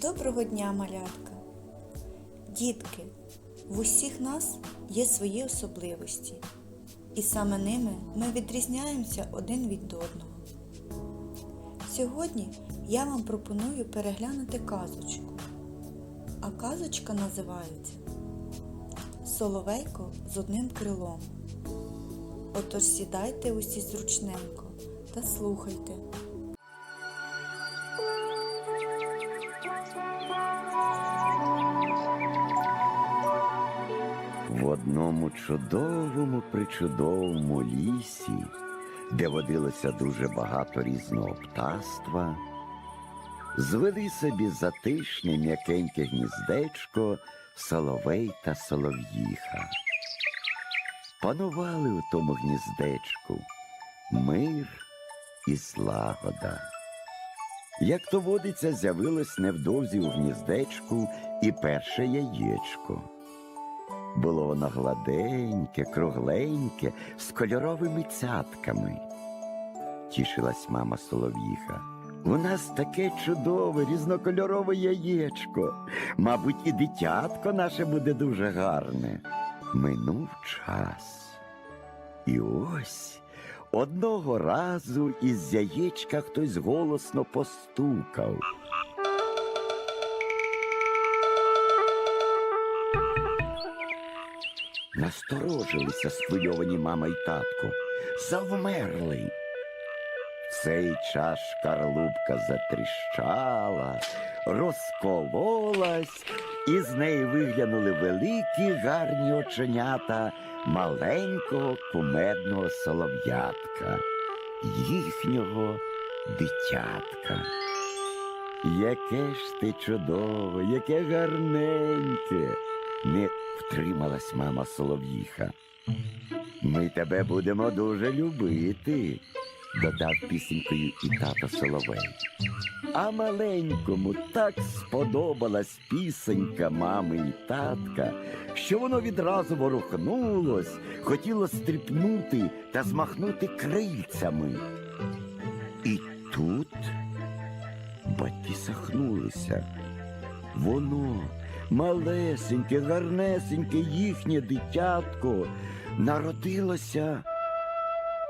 Доброго дня, малятка! Дітки, в усіх нас є свої особливості, і саме ними ми відрізняємося один від одного. Сьогодні я вам пропоную переглянути казочку. А казочка називається Соловейко з одним крилом. Отож сідайте усі зручненько та слухайте. Одному чудовому причудовому лісі, де водилося дуже багато різного птаства, звели собі затишне м'якеньке гніздечко соловей та солов'їха. Панували у тому гніздечку мир і злагода. Як то водиться, з'явилось невдовзі у гніздечку і перше яєчко. Було воно гладеньке, кругленьке, з кольоровими цятками. Тішилась мама Солов'їха. У нас таке чудове, різнокольорове яєчко. Мабуть, і дитятко наше буде дуже гарне. Минув час. І ось одного разу із яєчка хтось голосно постукав. Насторожилися схвильовані мама й татко, завмерли. В цей час шкарлупка затріщала, розкололась, і з неї виглянули великі гарні оченята маленького кумедного солов'ятка, їхнього дитятка. Яке ж ти чудове, яке гарненьке, не втрималась мама Солов'їха. Ми тебе будемо дуже любити, додав пісенькою і тато Соловей. А маленькому так сподобалась пісенька мами і татка, що воно відразу ворухнулось, хотіло стріпнути та змахнути крильцями. І тут батьки сахнулися. Воно, малесеньке, гарнесеньке їхнє дитятко, народилося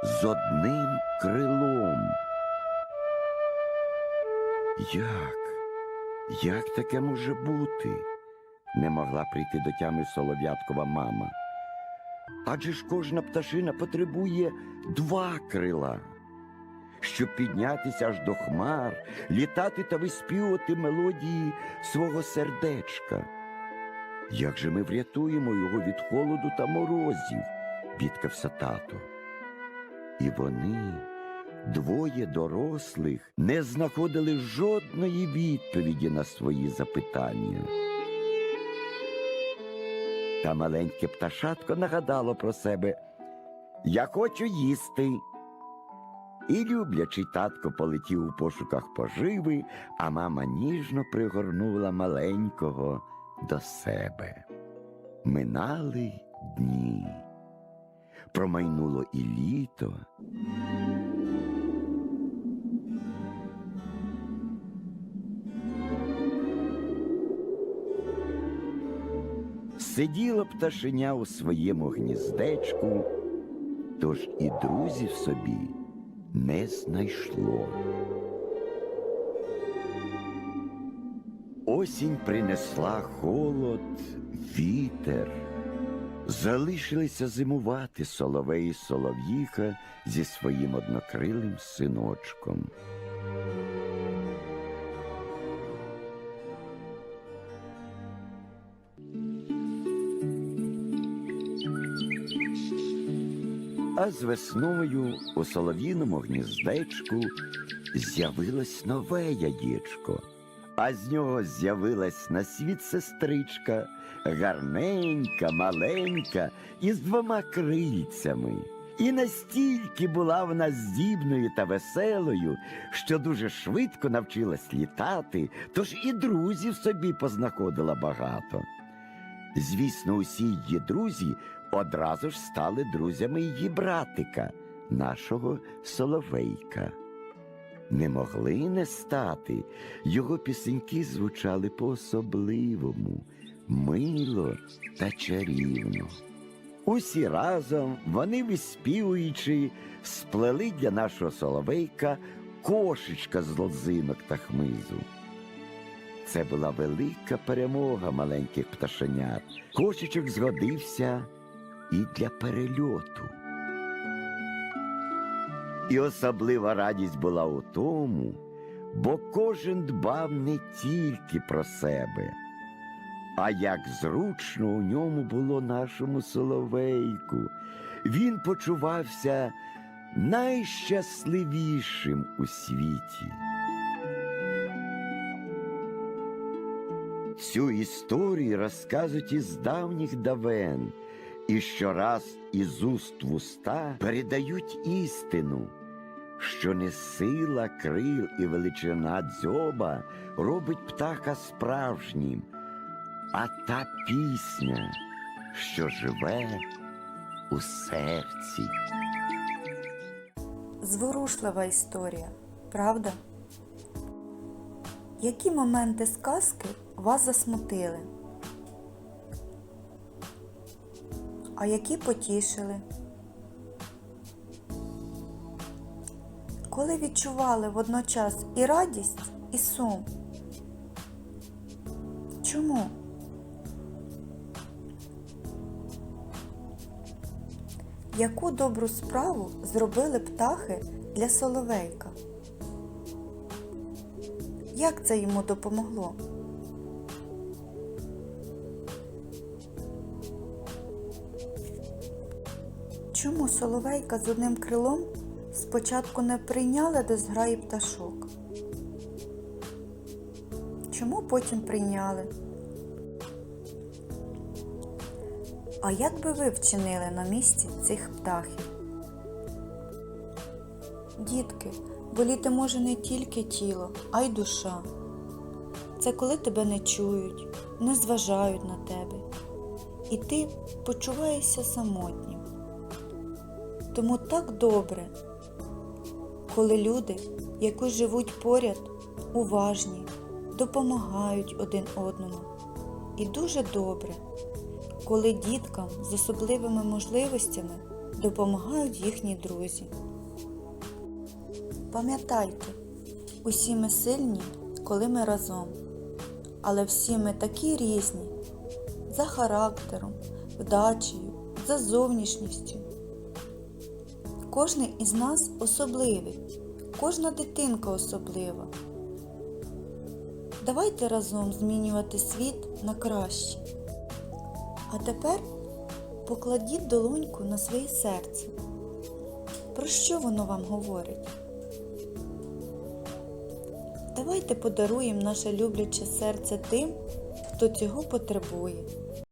з одним крилом. Як? Як таке може бути? Не могла прийти до тями солов'яткова мама. Адже ж кожна пташина потребує два крила щоб піднятися аж до хмар, літати та виспівувати мелодії свого сердечка. Як же ми врятуємо його від холоду та морозів, бідкався тато. І вони, двоє дорослих, не знаходили жодної відповіді на свої запитання. Та маленьке пташатко нагадало про себе Я хочу їсти. І люблячий татко полетів у пошуках поживи, а мама ніжно пригорнула маленького до себе. Минали дні. Промайнуло і літо. Сиділо пташеня у своєму гніздечку, тож і друзів собі не знайшло. Осінь принесла холод, вітер. Залишилися зимувати соловей і солов'їха зі своїм однокрилим синочком. А з весною у солов'їному гніздечку з'явилось нове яєчко, а з нього з'явилась на світ сестричка, гарненька, маленька, із двома крильцями. І настільки була вона здібною та веселою, що дуже швидко навчилась літати, тож і друзів собі познаходила багато. Звісно, усі її друзі одразу ж стали друзями її братика, нашого Соловейка. не могли не стати. Його пісеньки звучали по-особливому, мило та чарівно. Усі разом вони виспівуючи, сплели для нашого соловейка кошечка з лозинок та хмизу. Це була велика перемога маленьких пташенят. Кошечок згодився і для перельоту. І особлива радість була у тому, бо кожен дбав не тільки про себе, а як зручно у ньому було нашому соловейку. Він почувався найщасливішим у світі. Цю історію розказують із давніх давен, і щораз із уст в уста передають істину, що не сила крил і величина дзьоба робить птаха справжнім, а та пісня, що живе у серці. Зворушлива історія, правда? Які моменти сказки вас засмутили? А які потішили? Коли відчували водночас і радість, і сум? Чому? Яку добру справу зробили птахи для соловейка? Як це йому допомогло? Чому соловейка з одним крилом спочатку не прийняли до зграї пташок? Чому потім прийняли? А як би ви вчинили на місці цих птахів? Дітки, боліти може не тільки тіло, а й душа. Це коли тебе не чують, не зважають на тебе, і ти почуваєшся самотнім. Тому так добре, коли люди, які живуть поряд, уважні, допомагають один одному. І дуже добре, коли діткам з особливими можливостями допомагають їхні друзі. Пам'ятайте, усі ми сильні, коли ми разом, але всі ми такі різні за характером, вдачею, за зовнішністю. Кожний із нас особливий, кожна дитинка особлива. Давайте разом змінювати світ на краще. А тепер покладіть долоньку на своє серце. Про що воно вам говорить? Давайте подаруємо наше любляче серце тим, хто цього потребує.